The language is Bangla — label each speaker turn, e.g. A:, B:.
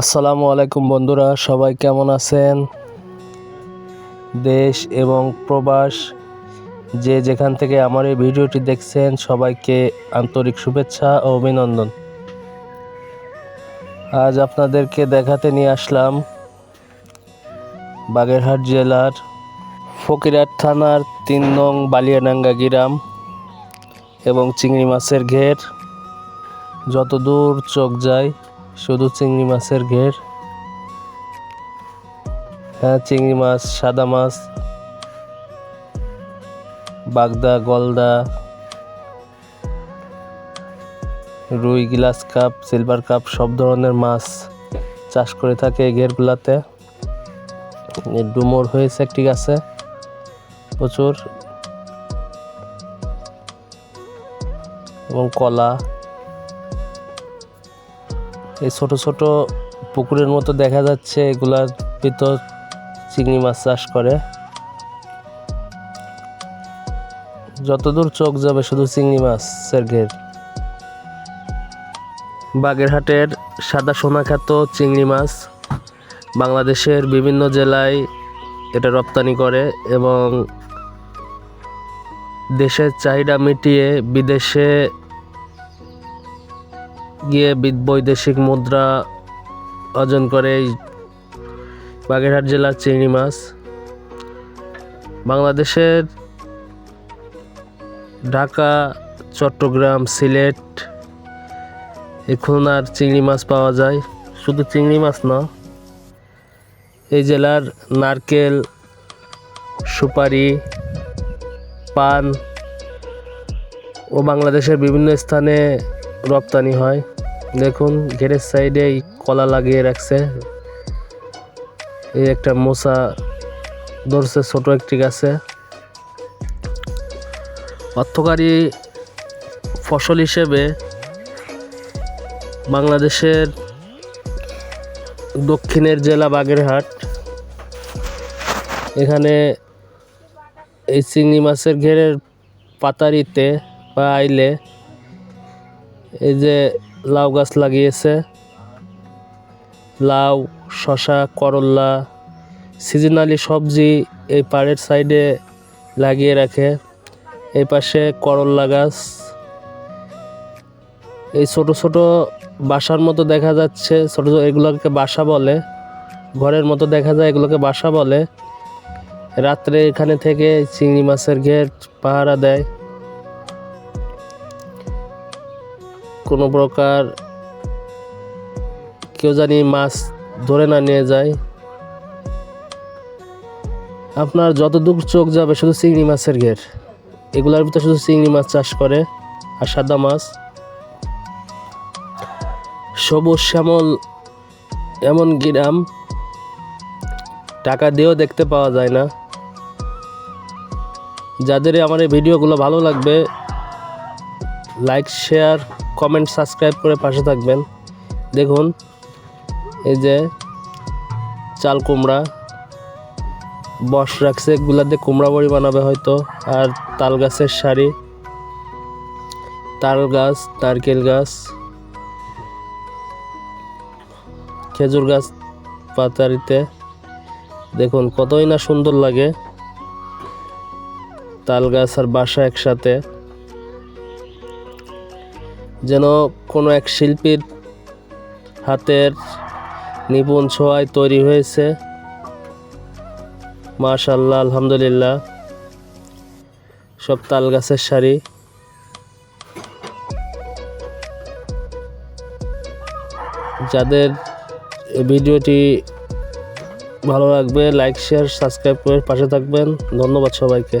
A: আসসালামু আলাইকুম বন্ধুরা, সবাই কেমন আছেন? দেশ এবং প্রবাস, যে যেখান থেকে আমার এই ভিডিওটি দেখছেন, সবাইকে আন্তরিক শুভেচ্ছা ও অভিনন্দন। আজ আপনাদেরকে দেখাতে নিয়ে আসলাম বাগেরহাট জেলার ফকিরহাট থানার তিন নং বালিয়াডাঙ্গা গ্রাম এবং চিংড়ি মাছের ঘের। যত দূর চোখ যায় শুধু চিংড়ি মাছের ঘের। হ্যাঁ চিংড়ি মাছ, সাদা মাছ, বাগদা, গলদা, রুই গ্লাস কাপ, সিলভার কাপ, সব ধরনের মাছ চাষ করে থাকে এই ঘেরগুলাতে। ডুমুর হয়েছে একটি গাছে, প্রচুর। এবং কলা। এই ছোট ছোট পুকুরের মতো দেখা যাচ্ছে, এগুলার ভিতর চিংড়ি মাছ চাষ করে। যতদূর চোখ যাবে শুধু চিংড়ি মাছের ঘের বাগেরহাটের সাদা সোনা খ্যাত চিংড়ি মাছ বাংলাদেশের বিভিন্ন জেলায় এটা রপ্তানি করে এবং দেশের চাহিদা মিটিয়ে বিদেশে গিয়ে বৈদেশিক মুদ্রা অর্জন করে এই বাগেরহাট জেলার চিংড়ি মাছ। বাংলাদেশের ঢাকা, চট্টগ্রাম, সিলেট এই খুলনার চিংড়ি মাছ পাওয়া যায়। শুধু চিংড়ি মাছ না, এই জেলার নারকেল, সুপারি, পান ও বাংলাদেশের বিভিন্ন স্থানে রপ্তানি হয়। দেখুন, ঘেরের সাইডে এই কলা লাগিয়ে রাখছে। এই একটা মশা ধরছে, ছোট একটি গাছে। অর্থকারী ফসল হিসেবে বাংলাদেশের দক্ষিণের জেলা বাগেরহাট। এখানে এই চিংড়ি মাছের ঘেরের পাতারিতে বা আইলে এই যে লাউ গাছ লাগিয়েছে। লাউ শশা করল্লা সিজনালি সবজি এই পাড়ের সাইডে লাগিয়ে রাখে। এই পাশে করল্লা গাছ। এই ছোট ছোট বাসার মতো দেখা যাচ্ছে। ছোট ছোট এগুলোকে বাসা বলে। ঘরের মতো দেখা যায় এগুলোকে বাসা বলে। রাত্রে এখানে থেকে চিংড়ি মাছের ঘের পাহারা দেয়। কোনো প্রকার কেউ জানি মাছ ধরে না নিয়ে যায়। আপনার যতদূর চোখ যাবে শুধু চিংড়ি মাছের ঘের। এগুলার ভিতরে শুধু চিংড়ি মাছ চাষ করে আর সাদা মাছ। সবুজ শ্যামল এমন গ্রাম, টাকা দিয়েও দেখতে পাওয়া যায় না। যাদের আমার এই ভিডিওগুলো ভালো লাগবে লাইক শেয়ার কমেন্ট সাবস্ক্রাইব করে পাশে থাকবেন। দেখুন, এই যে চাল কুমড়া, বস রাখছে এগুলা দিয়ে কুমড়া বড়ি বানাবে হয়তো, আর তাল গাছের শাড়ি তাল গাছ, নারকেল গাছ, খেজুর গাছ পাতারিতে। দেখুন, কতই না সুন্দর লাগে তাল গাছ আর বাসা একসাথে। যেন কোনো এক শিল্পীর হাতের নিপুণ ছোঁয়ায় তৈরি হয়েছে। মাশাল্লাহ আলহামদুলিল্লাহ। সব তাল গাছের শাড়ি যাদের ভিডিওটি ভালো লাগবে, লাইক, শেয়ার, সাবস্ক্রাইব করে পাশে থাকবেন। ধন্যবাদ সবাইকে।